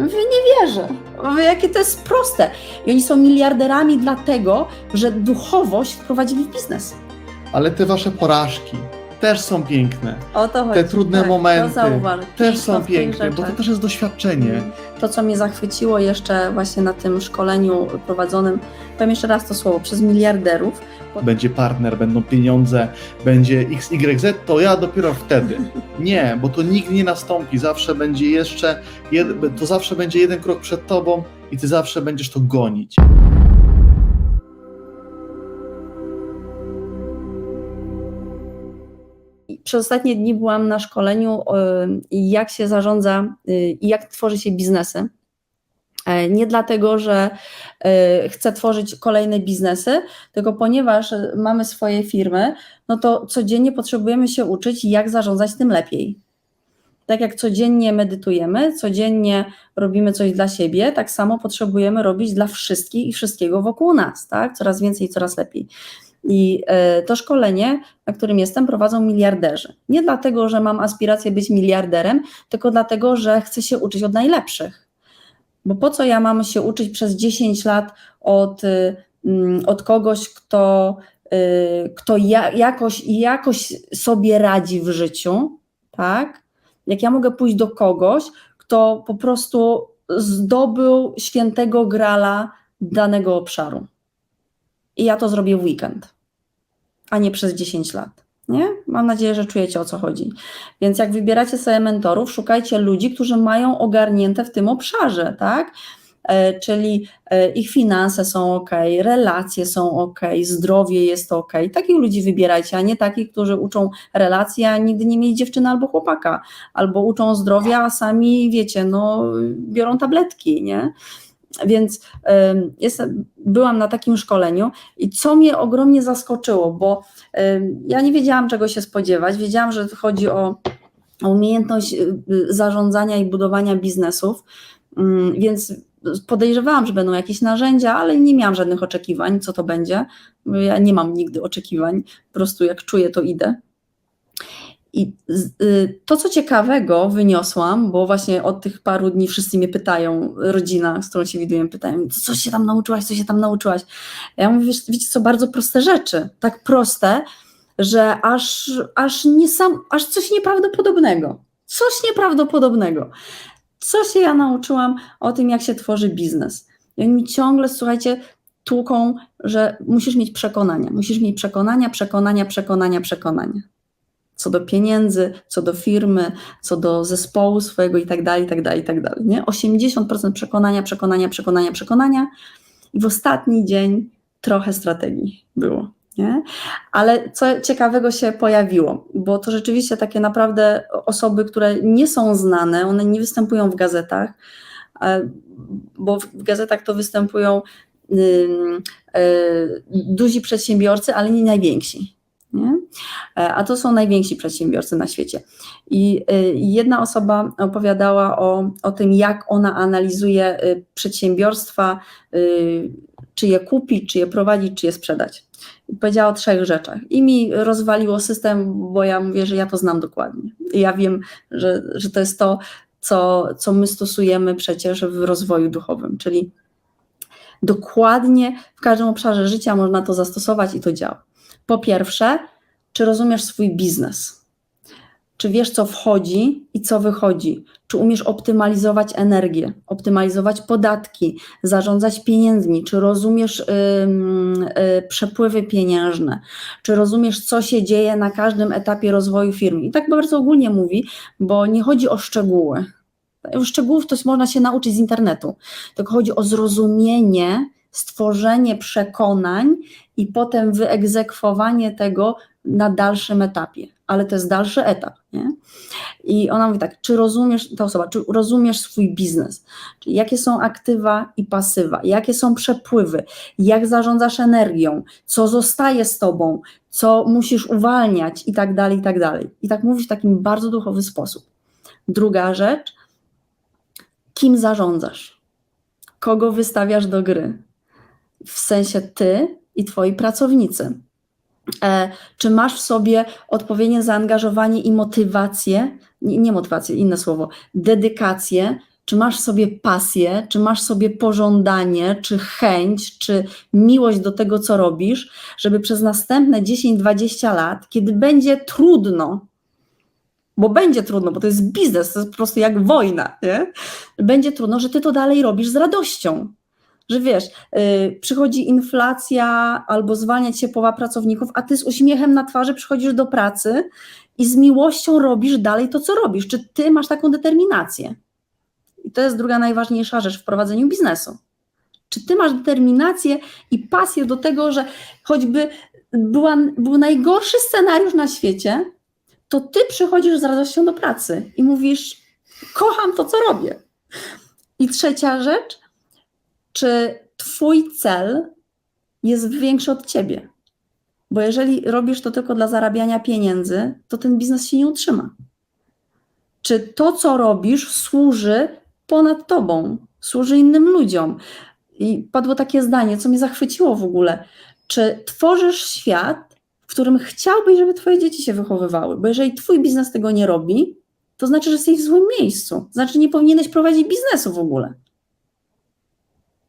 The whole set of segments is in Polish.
Mówię, nie wierzę. Mówię, jakie to jest proste. I oni są miliarderami dlatego, że duchowość wprowadzili w biznes. Ale te wasze porażki też są piękne. O to chodzi. Te trudne Tak, momenty zauważ. też są piękne, bo to też jest doświadczenie. Mm. To, co mnie zachwyciło jeszcze właśnie na tym szkoleniu prowadzonym, powiem jeszcze raz to słowo, przez miliarderów. Będzie partner, będą pieniądze, będzie XYZ, to ja dopiero wtedy. Nie, bo to nigdy nie nastąpi. Zawsze będzie jeszcze, to zawsze będzie jeden krok przed tobą i ty zawsze będziesz to gonić. Przez ostatnie dni byłam na szkoleniu, y, jak się zarządza y, i jak tworzy się biznesy. E, Nie dlatego, że chcę tworzyć kolejne biznesy, tylko ponieważ mamy swoje firmy, no to codziennie potrzebujemy się uczyć, jak zarządzać tym lepiej. Tak jak codziennie medytujemy, codziennie robimy coś dla siebie, tak samo potrzebujemy robić dla wszystkich i wszystkiego wokół nas, tak? Coraz więcej coraz lepiej. I e, to szkolenie, na którym jestem, prowadzą miliarderzy. Nie dlatego, że mam aspirację być miliarderem, tylko dlatego, że chcę się uczyć od najlepszych. Bo po co ja mam się uczyć przez 10 lat od, mm, od kogoś, kto, y, kto ja, jakoś, jakoś sobie radzi w życiu, tak? Jak ja mogę pójść do kogoś, kto po prostu zdobył świętego grala danego obszaru. I ja to zrobię w weekend, a nie przez 10 lat. Nie? Mam nadzieję, że czujecie o co chodzi. Więc jak wybieracie sobie mentorów, szukajcie ludzi, którzy mają ogarnięte w tym obszarze, tak? E, czyli e, ich finanse są ok, relacje są ok, zdrowie jest ok. Takich ludzi wybierajcie, a nie takich, którzy uczą relacje, a nigdy nie mieli dziewczyny albo chłopaka, albo uczą zdrowia, a sami wiecie, no, biorą tabletki, nie? Więc ym, jestem, byłam na takim szkoleniu i co mnie ogromnie zaskoczyło, bo ja nie wiedziałam, czego się spodziewać. Wiedziałam, że chodzi o, umiejętność y, y, zarządzania i budowania biznesów, ym, więc podejrzewałam, że będą jakieś narzędzia, ale nie miałam żadnych oczekiwań, co to będzie. Ja nie mam nigdy oczekiwań, po prostu jak czuję, to idę. I y, to, co ciekawego wyniosłam, bo właśnie od tych paru dni wszyscy mnie pytają, rodzina, z którą się widuję, pytają, co się tam nauczyłaś, co się tam nauczyłaś. Ja mówię, wiecie co, bardzo proste rzeczy, tak proste, że aż, aż, nie sam, aż coś nieprawdopodobnego, coś nieprawdopodobnego. Co się ja nauczyłam o tym, jak się tworzy biznes. I oni mi ciągle, słuchajcie, tłuką, że musisz mieć przekonania, musisz mieć przekonania, przekonania, przekonania, przekonania co do pieniędzy, co do firmy, co do zespołu swojego i tak dalej, i tak dalej, i tak dalej. Nie? 80% przekonania, przekonania, przekonania, przekonania i w ostatni dzień trochę strategii było. Nie? Ale co ciekawego się pojawiło, bo to rzeczywiście takie naprawdę osoby, które nie są znane, one nie występują w gazetach, e, bo w gazetach to występują e, duzi przedsiębiorcy, ale nie najwięksi. E, A to są najwięksi przedsiębiorcy na świecie. I y, jedna osoba opowiadała o, o tym, jak ona analizuje y, przedsiębiorstwa, czy je kupić, czy je prowadzić, czy je sprzedać. I powiedziała o trzech rzeczach. I mi rozwaliło system, bo ja mówię, że ja to znam dokładnie. Ja wiem, że, że to jest to, co, co my stosujemy przecież w rozwoju duchowym, czyli dokładnie w każdym obszarze życia można to zastosować i to działa. Po pierwsze, czy rozumiesz swój biznes? Czy wiesz, co wchodzi i co wychodzi? Czy umiesz optymalizować energię, optymalizować podatki, zarządzać pieniędzmi? Czy rozumiesz y, przepływy pieniężne? Czy rozumiesz, co się dzieje na każdym etapie rozwoju firmy? I tak bardzo ogólnie mówi, bo nie chodzi o szczegóły. Szczegółów to można się nauczyć z internetu, tylko chodzi o zrozumienie, stworzenie przekonań i potem wyegzekwowanie tego na dalszym etapie. Ale to jest dalszy etap. Nie? I ona mówi tak, czy rozumiesz, ta osoba, czy rozumiesz swój biznes? Czyli jakie są aktywa i pasywa, jakie są przepływy, jak zarządzasz energią, co zostaje z tobą, co musisz uwalniać i tak dalej, i tak dalej. I tak mówi w takim bardzo duchowy sposób. Druga rzecz, kim zarządzasz? Kogo wystawiasz do gry? W sensie ty i twoi pracownicy. E, czy masz w sobie odpowiednie zaangażowanie i motywację, nie, motywację, inne słowo, dedykację, czy masz sobie pasję, czy masz sobie pożądanie, czy chęć, czy miłość do tego, co robisz, żeby przez następne 10-20 lat, kiedy będzie trudno, bo będzie trudno, bo to jest biznes, to jest po prostu jak wojna, nie? będzie trudno, że ty to dalej robisz z radością. Że wiesz, yy, przychodzi inflacja albo zwalniać się połowa pracowników, a ty z uśmiechem na twarzy przychodzisz do pracy i z miłością robisz dalej to, co robisz. Czy ty masz taką determinację? I to jest druga najważniejsza rzecz w prowadzeniu biznesu. Czy ty masz determinację i pasję do tego, że choćby była, był najgorszy scenariusz na świecie, to ty przychodzisz z radością do pracy i mówisz: Kocham to, co robię. I trzecia rzecz, czy twój cel jest większy od ciebie? Bo jeżeli robisz to tylko dla zarabiania pieniędzy, to ten biznes się nie utrzyma. Czy to, co robisz, służy ponad tobą, służy innym ludziom? I padło takie zdanie, co mnie zachwyciło w ogóle. Czy tworzysz świat, w którym chciałbyś, żeby twoje dzieci się wychowywały? Bo jeżeli twój biznes tego nie robi, to znaczy, że jesteś w złym miejscu. Znaczy, nie powinieneś prowadzić biznesu w ogóle.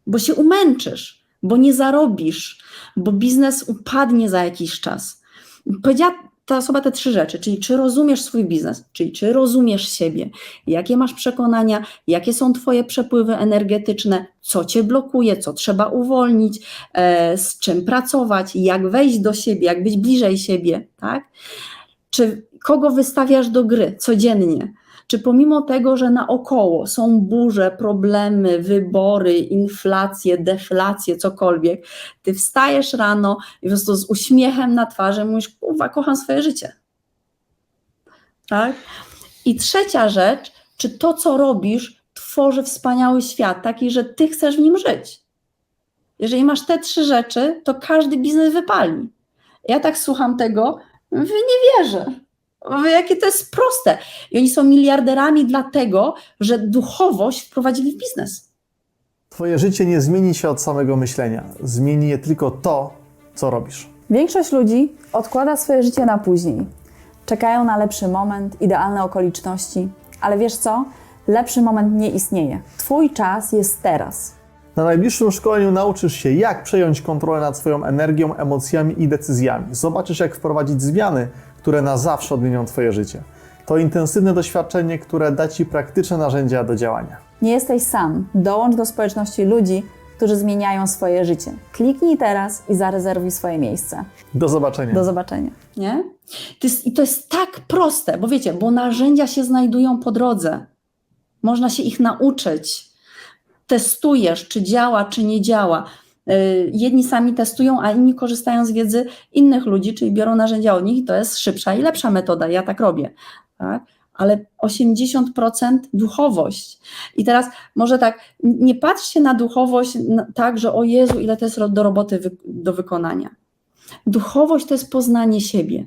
Bo się umęczysz, bo nie zarobisz, bo biznes upadnie za jakiś czas. Powiedziała ta osoba te trzy rzeczy, czyli czy rozumiesz swój biznes, czyli czy rozumiesz siebie, jakie masz przekonania, jakie są Twoje przepływy energetyczne, co Cię blokuje, co trzeba uwolnić, e, z czym pracować, jak wejść do siebie, jak być bliżej siebie, tak? Czy kogo wystawiasz do gry codziennie? Czy pomimo tego, że naokoło są burze, problemy, wybory, inflacje, deflacje, cokolwiek, ty wstajesz rano i po prostu z uśmiechem na twarzy mówisz, kurwa, kocham swoje życie. Tak? I trzecia rzecz, czy to, co robisz, tworzy wspaniały świat, taki, że ty chcesz w nim żyć. Jeżeli masz te trzy rzeczy, to każdy biznes wypali. Ja tak słucham tego, nie wierzę. Jakie to jest proste. I oni są miliarderami dlatego, że duchowość wprowadzili w biznes. Twoje życie nie zmieni się od samego myślenia. Zmieni je tylko to, co robisz. Większość ludzi odkłada swoje życie na później. Czekają na lepszy moment, idealne okoliczności, ale wiesz co? Lepszy moment nie istnieje. Twój czas jest teraz. Na najbliższym szkoleniu nauczysz się, jak przejąć kontrolę nad swoją energią, emocjami i decyzjami. Zobaczysz, jak wprowadzić zmiany, które na zawsze odmienią Twoje życie. To intensywne doświadczenie, które da Ci praktyczne narzędzia do działania. Nie jesteś sam. Dołącz do społeczności ludzi, którzy zmieniają swoje życie. Kliknij teraz i zarezerwuj swoje miejsce. Do zobaczenia. Do zobaczenia. Nie? To jest, I to jest tak proste, bo wiecie, bo narzędzia się znajdują po drodze. Można się ich nauczyć. Testujesz, czy działa, czy nie działa. Yy, Jedni sami testują, a inni korzystają z wiedzy innych ludzi, czyli biorą narzędzia od nich i to jest szybsza i lepsza metoda. Ja tak robię. Tak? Ale 80% duchowość. I teraz może tak, nie patrzcie na duchowość tak, że o Jezu, ile to jest do roboty do wykonania. Duchowość to jest poznanie siebie.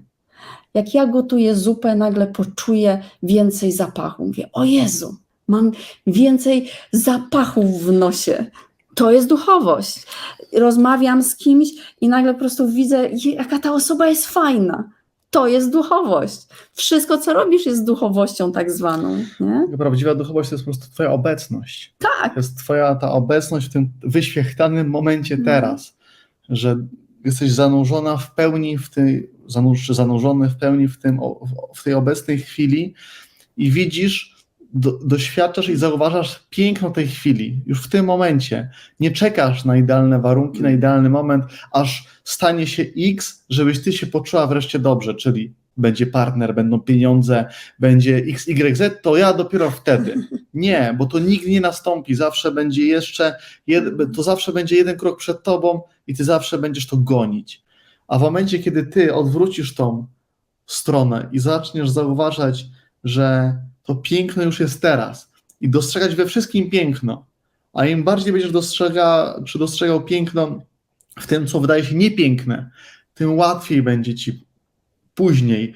Jak ja gotuję zupę, nagle poczuję więcej zapachu. Mówię, o Jezu, mam więcej zapachów w nosie. To jest duchowość. Rozmawiam z kimś i nagle po prostu widzę, jaka ta osoba jest fajna. To jest duchowość. Wszystko, co robisz, jest duchowością tak zwaną. Nie? Prawdziwa duchowość to jest po prostu twoja obecność. Tak. To jest twoja ta obecność w tym wyświechtanym momencie Mhm. teraz, że jesteś zanurzona w pełni w tej, zanurz, czy zanurzony w pełni w, tym, w tej obecnej chwili i widzisz, do, doświadczasz i zauważasz piękno tej chwili, już w tym momencie. Nie czekasz na idealne warunki, na idealny moment, aż stanie się X, żebyś ty się poczuła wreszcie dobrze, czyli będzie partner, będą pieniądze, będzie X, Y, Z, to ja dopiero wtedy. Nie, bo to nigdy nie nastąpi. Zawsze będzie jeszcze, to zawsze będzie jeden krok przed tobą i ty zawsze będziesz to gonić. A w momencie, kiedy ty odwrócisz tą stronę i zaczniesz zauważać, że to piękno już jest teraz i dostrzegać we wszystkim piękno, a im bardziej będziesz dostrzega, czy dostrzegał piękno w tym, co wydaje się niepiękne, tym łatwiej będzie ci później,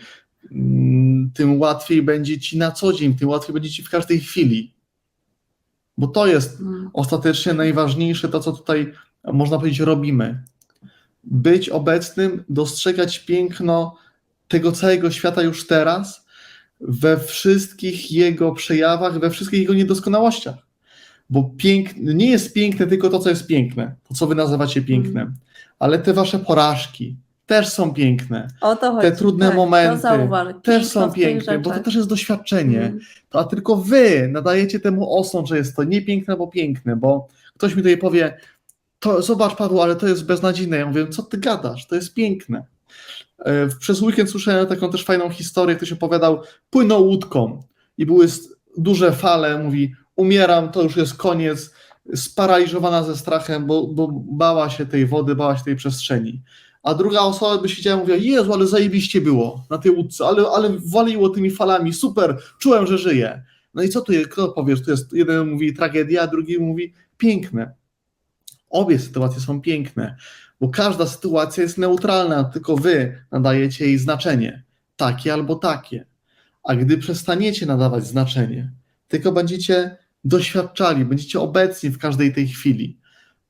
mm, tym łatwiej będzie ci na co dzień, tym łatwiej będzie ci w każdej chwili. Bo to jest Mm. ostatecznie najważniejsze, to co tutaj można powiedzieć robimy. Być obecnym, dostrzegać piękno tego całego świata już teraz, we wszystkich jego przejawach, we wszystkich jego niedoskonałościach. Bo piękne, nie jest piękne tylko to, co jest piękne, to, co wy nazywacie piękne, ale te wasze porażki też są piękne. O to chodzi. Te trudne tak, momenty też są piękne, bo to też jest doświadczenie. Mm. To, a tylko wy nadajecie temu osąd, że jest to nie piękne, bo piękne, bo ktoś mi tutaj powie, to zobacz Paweł, ale to jest beznadziejne. Ja mówię, co ty gadasz, to jest piękne. E, Przez weekend słyszałem taką też fajną historię, ktoś opowiadał, płynął łódką i były duże fale, mówi, umieram, to już jest koniec, sparaliżowana ze strachem, bo, bo bała się tej wody, bała się tej przestrzeni. A druga osoba by siedziała i mówiła, Jezu, ale zajebiście było na tej łódce, ale, ale waliło tymi falami, super, czułem, że żyję. No i co tu kto powiesz, tu jest, jeden mówi tragedia, drugi mówi piękne. Obie sytuacje są piękne, bo każda sytuacja jest neutralna, tylko wy nadajecie jej znaczenie, takie albo takie. A gdy przestaniecie nadawać znaczenie, tylko będziecie doświadczali, będziecie obecni w każdej tej chwili,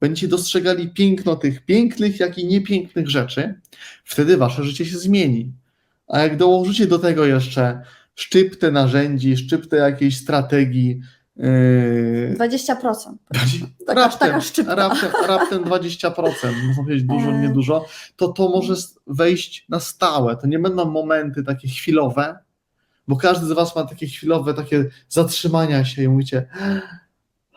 będziecie dostrzegali piękno tych pięknych, jak i niepięknych rzeczy, wtedy wasze życie się zmieni. A jak dołożycie do tego jeszcze szczyptę narzędzi, szczyptę jakiejś strategii, yy, 20%. Taka- raptem, taka raptem, raptem 20%, można powiedzieć dużo, E. niedużo, to to może wejść na stałe. To nie będą momenty takie chwilowe, bo każdy z Was ma takie chwilowe, takie zatrzymania się i mówicie,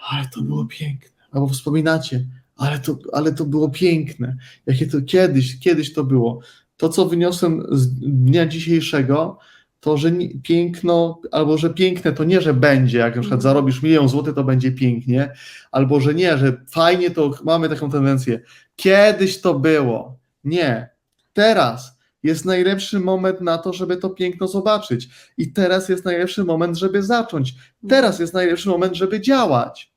ale to było piękne. Albo wspominacie, ale to, ale to było piękne. Jakie to kiedyś, kiedyś to było. To, co wyniosłem z dnia dzisiejszego, to, że piękno, albo że piękne to nie, że będzie, jak na przykład Mhm. zarobisz milion złotych, to będzie pięknie, albo że nie, że fajnie to mamy taką tendencję. Kiedyś to było. Nie. Teraz jest najlepszy moment na to, żeby to piękno zobaczyć. I teraz jest najlepszy moment, żeby zacząć. Teraz jest najlepszy moment, żeby działać.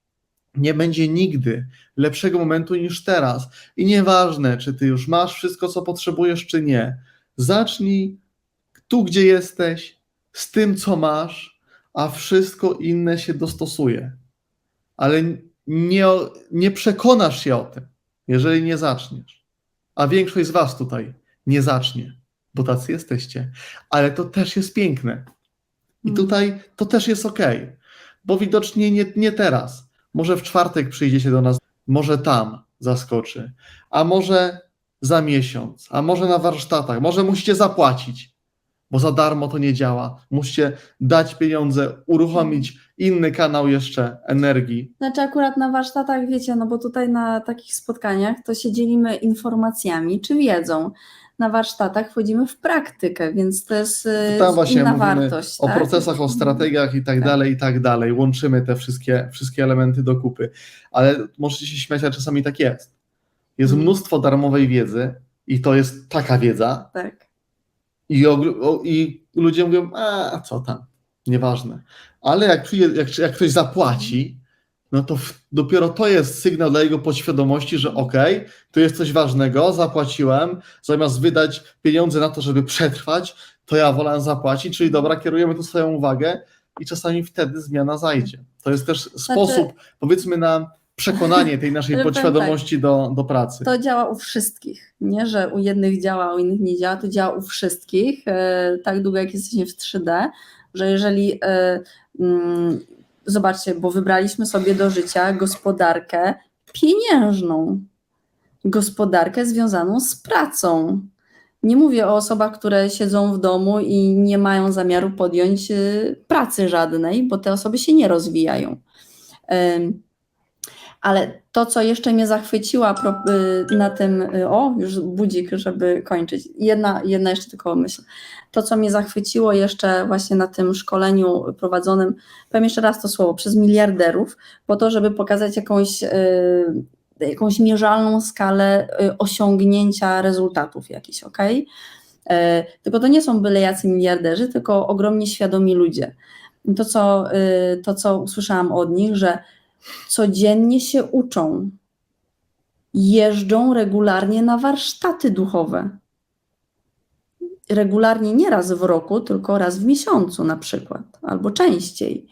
Nie będzie nigdy lepszego momentu niż teraz. I nieważne, czy ty już masz wszystko, co potrzebujesz, czy nie. Zacznij tu, gdzie jesteś, z tym, co masz, a wszystko inne się dostosuje. Ale nie, nie przekonasz się o tym, jeżeli nie zaczniesz. A większość z Was tutaj nie zacznie, bo tacy jesteście. Ale to też jest piękne. I Mm. tutaj to też jest ok, bo widocznie nie, nie teraz. Może w czwartek przyjdziecie do nas, może tam zaskoczy, a może za miesiąc, a może na warsztatach, może musicie zapłacić, bo za darmo to nie działa. Musicie dać pieniądze, uruchomić inny kanał jeszcze energii. Znaczy akurat na warsztatach, wiecie, no bo tutaj na takich spotkaniach to się dzielimy informacjami czy wiedzą. Na warsztatach wchodzimy w praktykę, więc to jest y, Tam właśnie inna wartość. o tak? procesach, o strategiach i tak Tak. dalej, i tak dalej. Łączymy te wszystkie, wszystkie elementy do kupy. Ale możecie się śmiać, ale czasami tak jest. Jest Mhm. mnóstwo darmowej wiedzy i to jest taka wiedza Tak. I, o, i ludzie mówią, a co tam, nieważne. Ale jak, jak, jak ktoś zapłaci, no to w, dopiero to jest sygnał dla jego podświadomości, że okej, tu jest coś ważnego, zapłaciłem, zamiast wydać pieniądze na to, żeby przetrwać, to ja wolę zapłacić, czyli dobra, kierujemy tu swoją uwagę i czasami wtedy zmiana zajdzie. To jest też sposób, powiedzmy, na przekonanie tej naszej podświadomości do, do pracy. To działa u wszystkich. Nie, że u jednych działa, u innych nie działa. To działa u wszystkich. e, Tak długo jak jesteśmy w 3D, że jeżeli. e, mm, Zobaczcie, bo wybraliśmy sobie do życia gospodarkę pieniężną, gospodarkę związaną z pracą. Nie mówię o osobach, które siedzą w domu i nie mają zamiaru podjąć y, pracy żadnej, bo te osoby się nie rozwijają. Ale to, co jeszcze mnie zachwyciło a pro- y, na tym, y, o, już budzik, żeby kończyć. Jedna, jedna jeszcze tylko myśl. To, co mnie zachwyciło jeszcze właśnie na tym szkoleniu prowadzonym, powiem jeszcze raz to słowo, przez miliarderów, po to, żeby pokazać jakąś, y, jakąś mierzalną skalę osiągnięcia rezultatów jakichś, ok? Tylko to nie są byle jacy miliarderzy, tylko ogromnie świadomi ludzie. To, co, to, co usłyszałam od nich, że codziennie się uczą, jeżdżą regularnie na warsztaty duchowe. Regularnie nie raz w roku, tylko raz w miesiącu na przykład, albo częściej.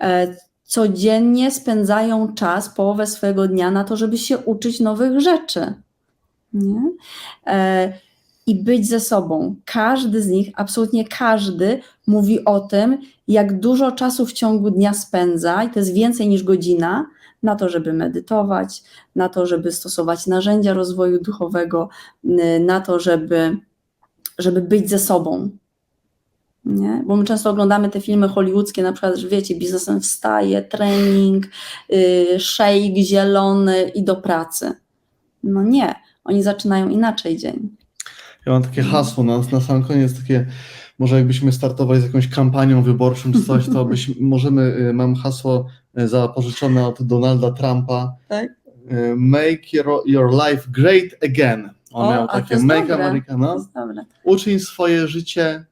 E, Codziennie spędzają czas, połowę swojego dnia na to, żeby się uczyć nowych rzeczy. Nie? I być ze sobą. Każdy z nich, absolutnie każdy, mówi o tym, jak dużo czasu w ciągu dnia spędza, i to jest więcej niż godzina, na to, żeby medytować, na to, żeby stosować narzędzia rozwoju duchowego, y, na to, żeby, żeby być ze sobą. Nie? Bo my często oglądamy te filmy hollywoodzkie, na przykład, że wiecie, biznesem wstaje, trening, yy, szejk zielony i do pracy. No nie, oni zaczynają inaczej dzień. Ja mam takie hasło na, na sam koniec, takie, może jakbyśmy startowali z jakąś kampanią wyborczą czy coś, to byś, możemy, y, mam hasło y, zapożyczone od Donalda Trumpa, Tak? y, make your, your life great again. On O, miał takie, make dobre. America, no, uczyń swoje życie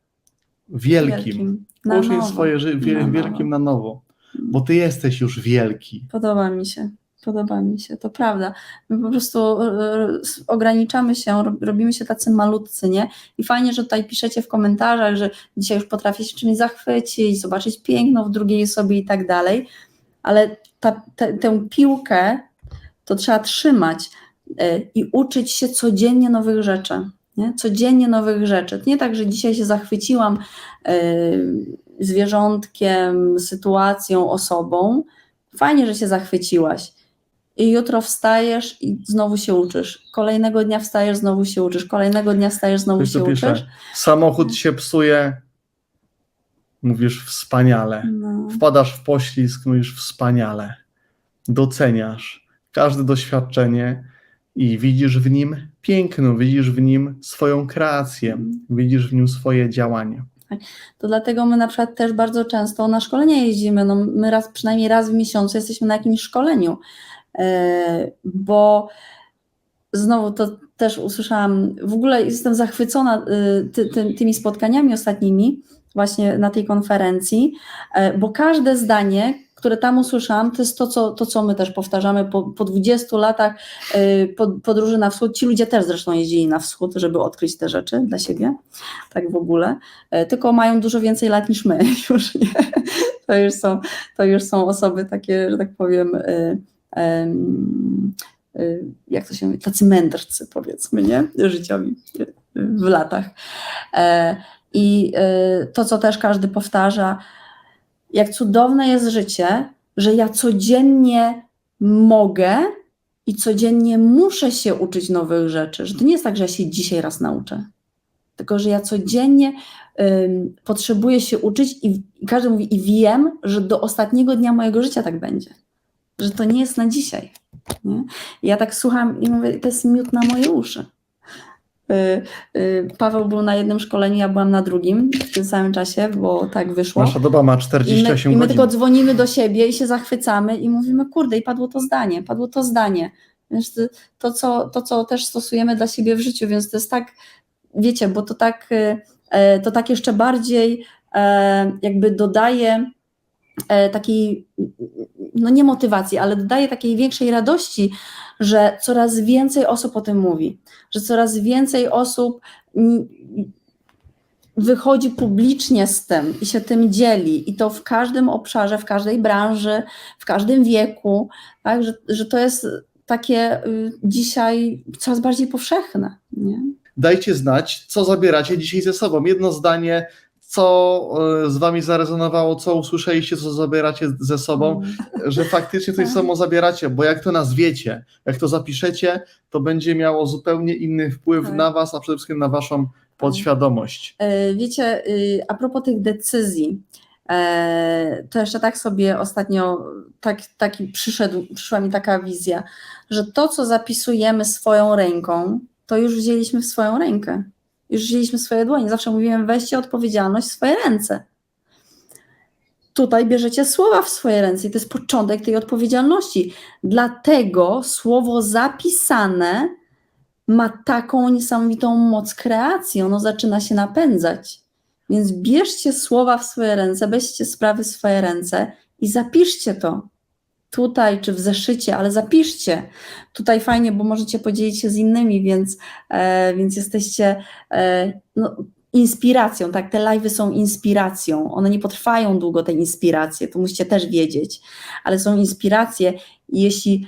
wielkim. Na Uczyń nowo. swoje życie wielkim na nowo, bo ty jesteś już wielki. Podoba mi się. Podoba mi się, to prawda. My po prostu e, ograniczamy się, rob- robimy się tacy malutcy, nie? I fajnie, że tutaj piszecie w komentarzach, że dzisiaj już potrafię się czymś zachwycić, zobaczyć piękno w drugiej osobie i tak dalej, ale ta, te, tę piłkę to trzeba trzymać e, i uczyć się codziennie nowych rzeczy. Nie? Codziennie nowych rzeczy. Nie tak, że dzisiaj się zachwyciłam e, zwierzątkiem, sytuacją, osobą. Fajnie, że się zachwyciłaś. I jutro wstajesz i znowu się uczysz. Kolejnego dnia wstajesz, znowu się uczysz. Kolejnego dnia wstajesz, znowu Ktoś się tu pisze, uczysz. samochód się psuje, mówisz wspaniale. No. Wpadasz w poślizg, mówisz wspaniale. Doceniasz każde doświadczenie i widzisz w nim piękno, widzisz w nim swoją kreację, widzisz w nim swoje działanie. To dlatego my na przykład też bardzo często na szkolenia jeździmy. No, my raz, przynajmniej raz w miesiącu jesteśmy na jakimś szkoleniu, bo znowu to też usłyszałam, w ogóle jestem zachwycona y, ty, ty, tymi spotkaniami ostatnimi, właśnie na tej konferencji, e, bo każde zdanie, które tam usłyszałam, to jest to, co, to, co my też powtarzamy po, po 20 latach y, pod- podróży na wschód. Ci ludzie też zresztą jeździli na wschód, żeby odkryć te rzeczy dla siebie, tak w ogóle, E, tylko mają dużo więcej lat niż my już, nie? To już są, to już są osoby takie, że tak powiem, em, y, jak to się mówi, tacy mędrcy powiedzmy, nie? Życiowi y, w latach. E, I y, to, co też każdy powtarza, jak cudowne jest życie, że ja codziennie mogę i codziennie muszę się uczyć nowych rzeczy. Że to nie jest tak, że ja się dzisiaj raz nauczę, tylko że ja codziennie potrzebuję się uczyć i, i każdy mówi, i wiem, że do ostatniego dnia mojego życia tak będzie. Że to nie jest na dzisiaj. Nie? Ja tak słucham i mówię, to jest miód na moje uszy. Y, y, Paweł był na jednym szkoleniu, ja byłam na drugim w tym samym czasie, bo tak wyszło. Nasza doba ma I my, 48 I my tylko dzwonimy do siebie i się zachwycamy i mówimy, kurde, i padło to zdanie, padło to zdanie. Więc to- to co, to, co też stosujemy dla siebie w życiu, więc to jest tak, wiecie, bo to tak, y, e, to tak jeszcze bardziej e, jakby dodaje e, takiej, no nie motywacji, ale dodaje takiej większej radości, że coraz więcej osób o tym mówi, że coraz więcej osób wychodzi publicznie z tym i się tym dzieli, i to w każdym obszarze, w każdej branży, w każdym wieku, tak, że, że to jest takie y, dzisiaj coraz bardziej powszechne. Nie? Dajcie znać, co zabieracie dzisiaj ze sobą. Jedno zdanie, co e, z wami zarezonowało, co usłyszeliście, co zabieracie ze sobą, że faktycznie coś samo zabieracie, bo jak to nazwiecie, jak to zapiszecie, to będzie miało zupełnie inny wpływ Tak. na was, a przede wszystkim na waszą podświadomość. E, Wiecie, y, a propos tych decyzji, e, to jeszcze tak sobie ostatnio tak, taki przyszedł, przyszła mi taka wizja, że to, co zapisujemy swoją ręką, to już wzięliśmy w swoją rękę. Już wzięliśmy swoje dłonie. Zawsze mówiłem, weźcie odpowiedzialność w swoje ręce. Tutaj bierzecie słowa w swoje ręce i to jest początek tej odpowiedzialności. Dlatego słowo zapisane ma taką niesamowitą moc kreacji, ono zaczyna się napędzać. Więc bierzcie słowa w swoje ręce, weźcie sprawy w swoje ręce i zapiszcie to. Tutaj czy w zeszycie, ale zapiszcie. Tutaj fajnie, bo możecie podzielić się z innymi, więc, e, więc jesteście e, no, inspiracją, tak? Te live'y są inspiracją. One nie potrwają długo, te inspiracje, to musicie też wiedzieć, ale są inspiracje. Jeśli,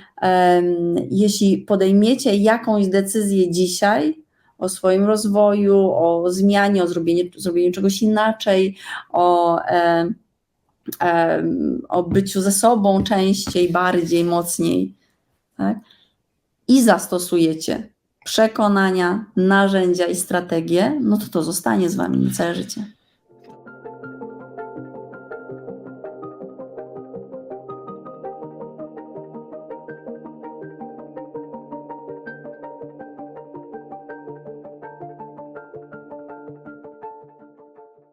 jeśli podejmiecie jakąś decyzję dzisiaj o swoim rozwoju, o zmianie, o zrobieniu, zrobieniu czegoś inaczej, o, em, o byciu ze sobą częściej, bardziej, mocniej, tak? i zastosujecie przekonania, narzędzia i strategie, no to to zostanie z Wami całe życie.